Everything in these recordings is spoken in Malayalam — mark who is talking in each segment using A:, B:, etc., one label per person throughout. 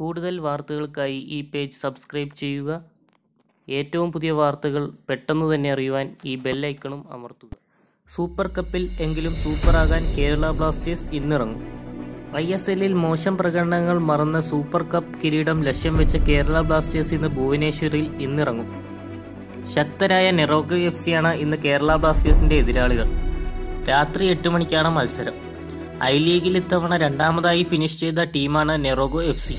A: കൂടുതൽ വാർത്തകൾക്കായി ഈ പേജ് സബ്സ്ക്രൈബ് ചെയ്യുക. ഏറ്റവും പുതിയ വാർത്തകൾ പെട്ടെന്ന് തന്നെ അറിയുവാൻ ഈ ബെല്ലൈക്കണും അമർത്തുക. സൂപ്പർ കപ്പിൽ എങ്കിലും സൂപ്പറാകാൻ കേരള ബ്ലാസ്റ്റേഴ്സ് ഇന്നിറങ്ങും. ഐ എസ് എല്ലിൽ മോശം പ്രകടനങ്ങൾ മറന്ന സൂപ്പർ കപ്പ് കിരീടം ലക്ഷ്യം വെച്ച കേരള ബ്ലാസ്റ്റേഴ്സ് ഇന്ന് ഭുവനേശ്വറിൽ ഇന്നിറങ്ങും. ശക്തരായ നെറോക്ക് എഫ് സിയാണ് ഇന്ന് കേരള ബ്ലാസ്റ്റേഴ്സിന്റെ എതിരാളികൾ. രാത്രി എട്ട് മണിക്കാണ് മത്സരം. ഐ ലീഗിൽ ഇത്തവണ രണ്ടാമതായി ഫിനിഷ് ചെയ്ത ടീമാണ് Neroca F C.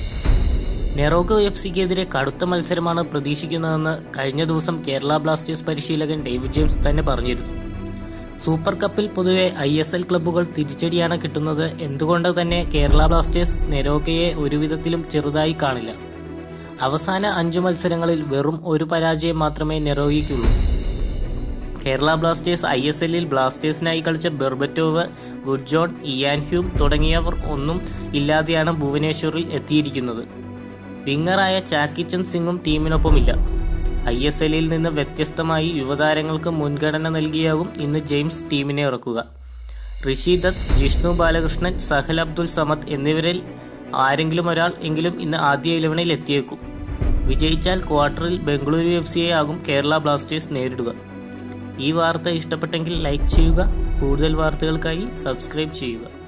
A: Neroca F സിക്കെതിരെ കടുത്ത മത്സരമാണ് പ്രതീക്ഷിക്കുന്നതെന്ന് കഴിഞ്ഞ ദിവസം കേരള ബ്ലാസ്റ്റേഴ്സ് പരിശീലകൻ ഡേവിഡ് ജെയിംസ് തന്നെ പറഞ്ഞിരുന്നു. സൂപ്പർ കപ്പിൽ പൊതുവെ ഐ എസ് എൽ ക്ലബ്ബുകൾ തിരിച്ചടിയാണ് കിട്ടുന്നത് എന്തുകൊണ്ട് തന്നെ കേരള ബ്ലാസ്റ്റേഴ്സ് നെരോക്കയെ ഒരുവിധത്തിലും ചെറുതായി കാണില്ല. അവസാന അഞ്ചു മത്സരങ്ങളിൽ വെറും ഒരു പരാജയം മാത്രമേ നെറോയിക്കുള്ളൂ കേരള ബ്ലാസ്റ്റേഴ്സ് ഐ എസ് എല്ലിൽ ബ്ലാസ്റ്റേഴ്സിനായി കളിച്ച ബെർബറ്റോവ് ഗുഡ്ജോൺ ഇയാൻ ഹ്യൂം തുടങ്ങിയവർ ഒന്നും ഇല്ലാതെയാണ് ഭുവനേശ്വറിൽ എത്തിയിരിക്കുന്നത്. വിങ്ങറായ ചാക്കിച്ചൻ സിംഗും ടീമിനൊപ്പമില്ല. ഐ എസ് എല്ലിൽ നിന്ന് വ്യത്യസ്തമായി യുവതാരങ്ങൾക്ക് മുൻഗണന നൽകിയാകും ഇന്ന് ജെയിംസ് ടീമിനെ ഇറക്കുക ഋഷി ദത്ത് ജിഷ്ണു ബാലകൃഷ്ണൻ സഹൽ അബ്ദുൽ സമദ് എന്നിവരിൽ ആരെങ്കിലും ഒരാൾ എങ്കിലും ഇന്ന് ആദ്യ ഇലവനിൽ എത്തിയേക്കും. വിജയിച്ചാൽ ക്വാർട്ടറിൽ ബംഗളൂരു എഫ് സിയെ ആകും കേരള ബ്ലാസ്റ്റേഴ്സ് നേരിടുക. ഈ വാർത്ത ഇഷ്ടപ്പെട്ടെങ്കിൽ ലൈക്ക് ചെയ്യുക. കൂടുതൽ വാർത്തകൾക്കായി സബ്സ്ക്രൈബ് ചെയ്യുക.